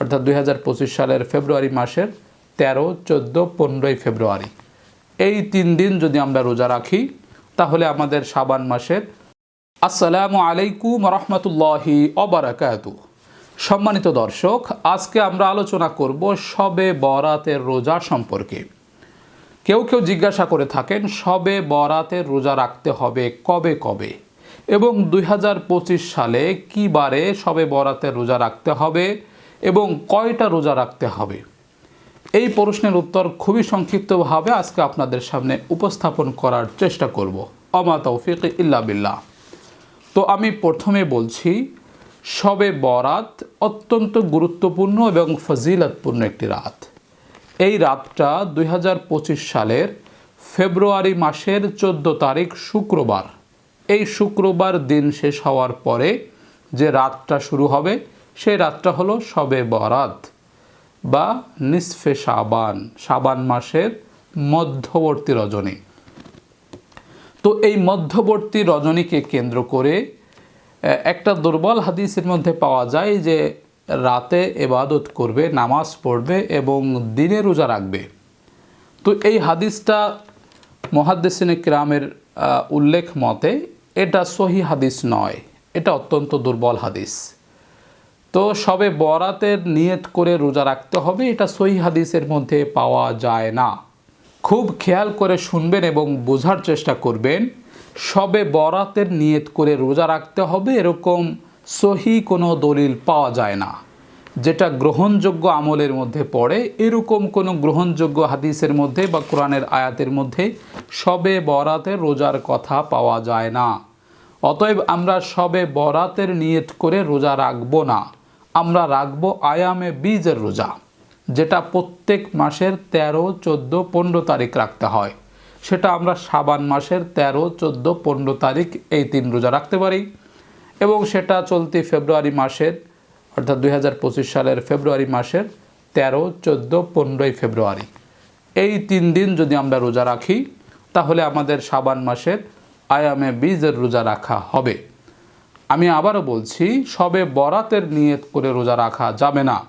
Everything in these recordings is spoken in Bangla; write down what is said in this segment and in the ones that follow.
অর্থাৎ দুই হাজার পঁচিশ সালের ফেব্রুয়ারি মাসের তেরো, চোদ্দ, পনেরোই ফেব্রুয়ারি। এই তিন দিন যদি আমরা রোজা রাখি, তাহলে আমাদের সাবান মাসের আসসালামু আলাইকুম রহমতুল্লাহি অবরাকাতু সম্মানিত দর্শক, আজকে আমরা আলোচনা করব সবে বরাতের রোজা সম্পর্কে। কেউ কেউ জিজ্ঞাসা করে থাকেন সবে বরাতের রোজা রাখতে হবে কবে কবে? এবং দুই হাজার পঁচিশ সালে কি বারে সবে বরাতের রোজা রাখতে হবে? এবং কয়টা রোজা রাখতে হবে? এই প্রশ্নের উত্তর খুবই সংক্ষিপ্তভাবে আজকে আপনাদের সামনে উপস্থাপন করার চেষ্টা করব। অমা তৌফিক ইল্লা বিল্লাহ। তো আমি প্রথমে বলছি, সবে বরাত অত্যন্ত গুরুত্বপূর্ণ এবং ফজিলতপূর্ণ একটি রাত। এই রাতটা দুই হাজার পঁচিশ সালের ফেব্রুয়ারি মাসের চোদ্দ তারিখ শুক্রবার। এই শুক্রবার দিন শেষ হওয়ার পরে যে রাতটা শুরু হবে সেই রাতটা হলো সবে বরাত বা নিসফে সাবান সাবান মাসের মধ্যবর্তী রজনী। তো এই মধ্যবর্তী রজনীকে কেন্দ্র করে একটা দুর্বল হাদিসের মধ্যে পাওয়া যায় যে রাতে এবাদত করবে, নামাজ পড়বে এবং দিনে রোজা রাখবে। তো এই হাদিসটা মহাদ্দেসিন ক্রামের উল্লেখ মতে এটা সহি হাদিস নয়, এটা অত্যন্ত দুর্বল হাদিস। তো সবে বরাতের নিয়ত করে রোজা রাখতে হবে, এটা সহি হাদিসের মধ্যে পাওয়া যায় না। খুব খেয়াল করে শুনবেন এবং বোঝার চেষ্টা করবেন, সবে বরাতের নিয়ত করে রোজা রাখতে হবে এরকম সহি কোনো দলিল পাওয়া যায় না। যেটা গ্রহণযোগ্য আমলের মধ্যে পড়ে, এরকম কোনো গ্রহণযোগ্য হাদিসের মধ্যে বা কোরআনের আয়াতের মধ্যে সবে বরাতের রোজার কথা পাওয়া যায় না। অতএব আমরা সবে বরাতের নিয়ত করে রোজা রাখব না। আমরা রাখব আয়ামে বীজের রোজা, যেটা প্রত্যেক মাসের তেরো, চোদ্দ, পনেরো তারিখ রাখতে হয়। সেটা আমরা সাবান মাসের তেরো, চোদ্দ, পনেরো তারিখ এই তিন রোজা রাখতে পারি। এবং সেটা চলতি ফেব্রুয়ারি মাসের, অর্থাৎ দু হাজার পঁচিশ সালের ফেব্রুয়ারি মাসের তেরো, চোদ্দ, পনেরোই ফেব্রুয়ারি। এই তিন দিন যদি আমরা রোজা রাখি, তাহলে আমাদের সাবান মাসের আয়ামে বীজের রোজা রাখা হবে। আমি আবারও বলছি, সবে বরাতের নিয়ত করে রোজা রাখা যাবে না।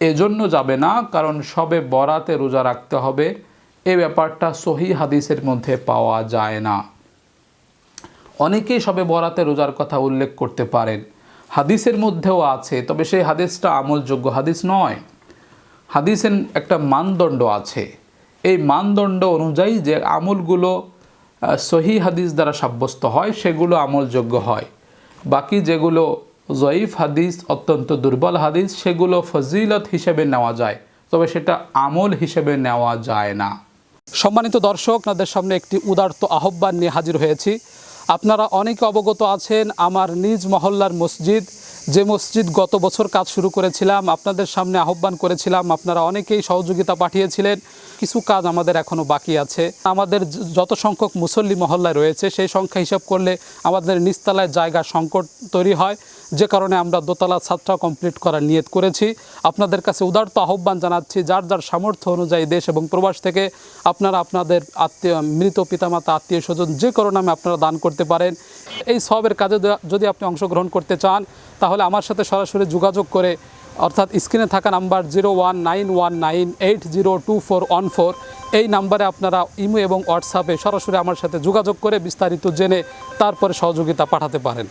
এজন্য যাবে না, কারণ সবে বরাতে রোজা রাখতে হবে। এ ব্যাপারটা সহি হাদিসের মধ্যে পাওয়া যায় না। অনেকেই সবে বরাতে রোজার কথা উল্লেখ করতে পারেন। হাদিসের মধ্যেও আছে, তবে সেই হাদিসটা আমলযোগ্য হাদিস নয়। হাদিসের একটা মানদণ্ড আছে। এই মানদণ্ড অনুযায়ী যে আমলগুলো সহি হাদিস দ্বারা সাব্যস্ত হয়, সেগুলো আমলযোগ্য হয়। বাকি যেগুলো জয়ীফ হাদিস, অত্যন্ত দুর্বল হাদিস, সেগুলো ফজিলত হিসেবে নেওয়া যায়। তবে সেটা আমল হিসেবে নেওয়া যায় না। সম্মানিত দর্শক, আপনাদের সামনে একটি উদার্ত আহ্বান নিয়ে হাজির হয়েছি। আপনারা অনেকে অবগত আছেন, আমার নিজ মহল্লার মসজিদ যে মসজিদ গত বছর কাজ শুরু করেছিলাম, আপনাদের সামনে আহ্বান করেছিলাম, আপনারা অনেকেই সহযোগিতা পাঠিয়েছিলেন, কিছু কাজ আমাদের এখনও বাকি আছে। আমাদের যত সংখ্যক মুসল্লি মহল্লায় রয়েছে, সেই সংখ্যা হিসাব করলে আমাদের নিস্তালায় জায়গা সংকট তৈরি হয়। যে কারণে আমরা দোতলা ছাদটা কমপ্লিট করার নিয়ত করেছি। আপনাদের কাছে উদারত আহ্বান জানাচ্ছি, যার যার সামর্থ্য অনুযায়ী দেশ এবং প্রবাস থেকে আপনারা আপনাদের আত্মীয়, মৃত পিতামাতা আত্মীয় স্বজন যে কোনো নামে আপনারা দান করতে পারেন। এই সবের কাজে যদি আপনি অংশগ্রহণ করতে চান, তাহলে আমার সাথে সরাসরি যোগাযোগ করে, অর্থাৎ স্ক্রিনে থাকা number zero one nine one nine eight zero two four one four, এই নাম্বারে আপনারা ইমো এবং হোয়াটসঅ্যাপে সরাসরি আমার সাথে যোগাযোগ করে বিস্তারিত জেনে তারপরে সহযোগিতা পাঠাতে পারেন।